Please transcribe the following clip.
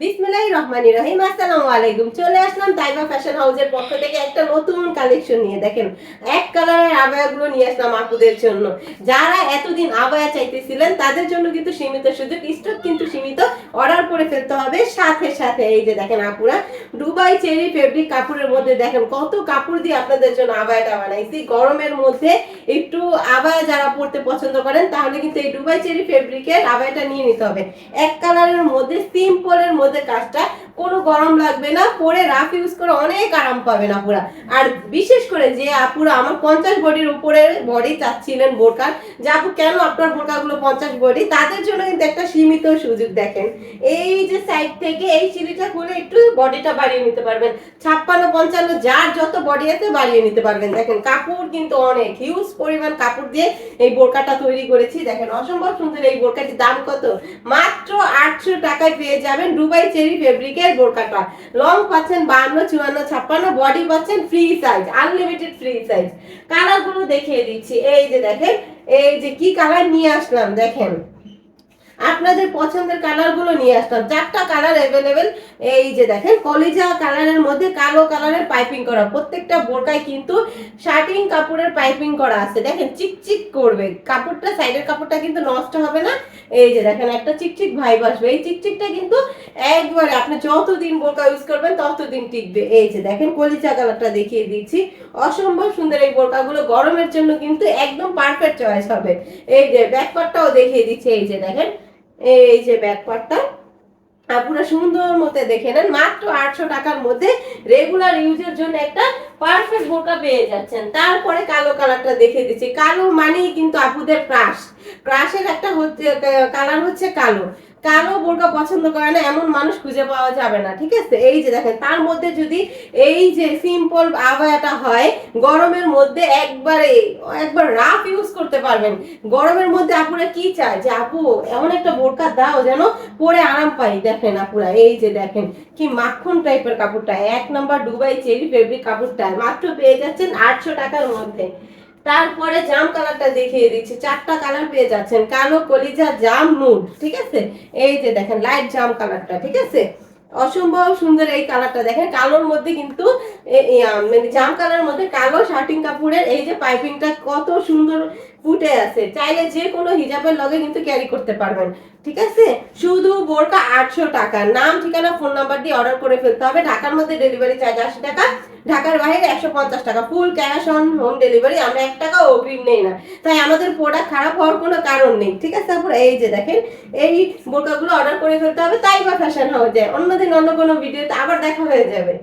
বিসমিল্লাহির রহমানির রহিম। আসসালামু আলাইকুম চলে আসলাম তাইবা ফ্যাশন হাউসের পক্ষ থেকে একটা নতুন কালেকশন নিয়ে। দেখেন, এক কালারের আবায়াগুলো নিয়ে আসলাম আপুদের জন্য। যারা এতদিন আবায়া চাইতেছিলেন, তাদের জন্য কিন্তু সীমিত সুযোগ। স্টক কিন্তু সীমিত। অর্ডার করে ফেলতে হবে। সাথে সাথে এই যে দেখেন আপুরা দুবাই চেরি ফেব্রিক কাপড়ের মধ্যে দেখেন কত কাপড় দিয়ে আপনাদের জন্য আবায়াটা বানাইছি। গরমের মধ্যে একটু আবায়া যারা পরতে পছন্দ করেন, তাহলে কিন্তু এই দুবাই চেরি ফেব্রিকের আবায়াটা নিয়ে নিতে হবে। এক কালারের মধ্যে সিম্পলের মধ্যে কাজটা কোনো গরম লাগবে না, পরে রাফ ইউজ করে অনেক আরাম পাবেন আপুরা। আর বিশেষ করে যে আপুরা আমার পঞ্চাশ বডির উপরে বডি চাচ্ছিলেন বোরকার যে আপু কেন আপনার বোরকাগুলো পঞ্চাশ বডি? তাদের জন্য কিন্তু একটা সীমিত সুযোগ দেখেন। এই যে সাইড থেকে এই সিঁড়িটা খুলে একটু বডিটা বাড়িয়ে নিতে পারবেন। ছাপ্পান্ন, পঞ্চান্ন, যার যত বডি আছে বাড়িয়ে নিতে পারবেন। দেখেন কাপড় কিন্তু অনেক হিউজ পরিমাণ কাপড় দিয়ে এই বোরকাটা তৈরি করেছি। দেখেন অসম্ভব সুন্দর এই বোরকাটির দাম কত? মাত্র আটশো টাকায় পেয়ে যাবেন। দুবাই চেরি ফেব্রিকের বোরকাটা লং পাচ্ছেন বান্ন চুয়ান্ন, ছাপ্পান্ন, বডি পাচ্ছেন free size unlimited free size কালারগুলো দেখিয়ে দিচ্ছি। এই যে দেখেন, এই যে কি কালার নিয়ে আসলাম, দেখেন। আপনাদের পছন্দের কালারগুলো নিয়ে আসতাম। চারটা কালার অ্যাভেলেবেল এই যে দেখেন, কলিজা কালারের মধ্যে কালো কালারের পাইপিং করা। প্রত্যেকটা বোরকায় কিন্তু শার্টিং কাপড়ের পাইপিং করা আছে। দেখেন, চিকচিক করবে। কাপড়টা সাইডের কাপড়টা কিন্তু নষ্ট হবে না। এই যে দেখেন, একটা চিকচিক ভাইব আসবে। এই চিকচিকটা কিন্তু একবারে আপনি যতদিন বোরকা ইউজ করবেন, ততদিন টিকবে। এই যে দেখেন, কলিজা কালারটা দেখিয়ে দিচ্ছি। অসম্ভব সুন্দর এই বোরকাগুলো। গরমের জন্য কিন্তু একদম পারফেক্ট চয়েস হবে। এই যে ব্যাকপার্টটাও দেখিয়ে দিচ্ছি। এই যে দেখেন এই যে ব্যাকপার্টটা আপনারা সুন্দর মতে দেখে নেন, মাত্র আটশো টাকার মধ্যে রেগুলার ইউজের জন্য একটা পারফেক্ট বোরকা পেয়ে যাচ্ছেন। তারপরে কালো কালারটা দেখে দিচ্ছি। কালো মানেই কিন্তু আপুদের ক্রাশ ক্রাশের একটা হচ্ছে কালার হচ্ছে কালো। কালো বোরকা পছন্দ করে না? এমন মানুষ খুঁজে পাওয়া যাবে না, ঠিক আছে? এই যে দেখেন, তার মধ্যে যদি এই যে সিম্পল আবায়াটা হয়, গরমের মধ্যে একবারে, একবার রাফ ইউজ করতে পারবেন। গরমের মধ্যে আপুরা কি চায়? যে আপু, এমন একটা বোরকা দাও যেন পরে আরাম পাই। দেখেন আপুরা, এই যে দেখেন, কি মাখন টাইপের কাপড়টা। এক নম্বর দুবাই চেরি ফেব্রিক কাপড়টা, মাত্র পেয়ে যাচ্ছেন আটশো টাকার মধ্যে। তারপরে জাম কালারটা দেখিয়ে দিচ্ছি। চারটা কালার পেয়ে যাচ্ছেন। কালো কলিজা, জাম নুড ঠিক আছে? এই যে দেখেন লাইট জাম কালারটা, ঠিক আছে? অসম্ভব সুন্দর এই কালারটা দেখেন। কালোর মধ্যে কিন্তু মানে জাম কালারের মধ্যে কালো শার্টিং কাপড়ের এই যে পাইপিংটা কত সুন্দর ফুটে আছে। চাইলে যে কোনো হিজাবের লগে কিন্তু ক্যারি করতে পারবেন, ঠিক আছে? শুধু বোরকা আটশো টাকা। নাম, ঠিকানা ফোন নাম্বার দিয়ে অর্ডার করে ফেলতে হবে। ঢাকার মধ্যে ডেলিভারি চার্জ আশি টাকা। ঢাকার বাইরে একশো পঞ্চাশ টাকা। Full cash on home delivery আমরা এক টাকা অগ্রিম নেই না। তাই আমাদের প্রোডাক্ট খারাপ হওয়ার কোনো কারণ নেই। ঠিক আছে, তারপর এই যে দেখেন, এই বোরকাগুলো অর্ডার করে ফেলতে হবে, তাই বা ফ্যাশন হয়ে যায়। অন্যদিন অন্য কোনো ভিডিওতে আবার দেখা হয়ে যাবে।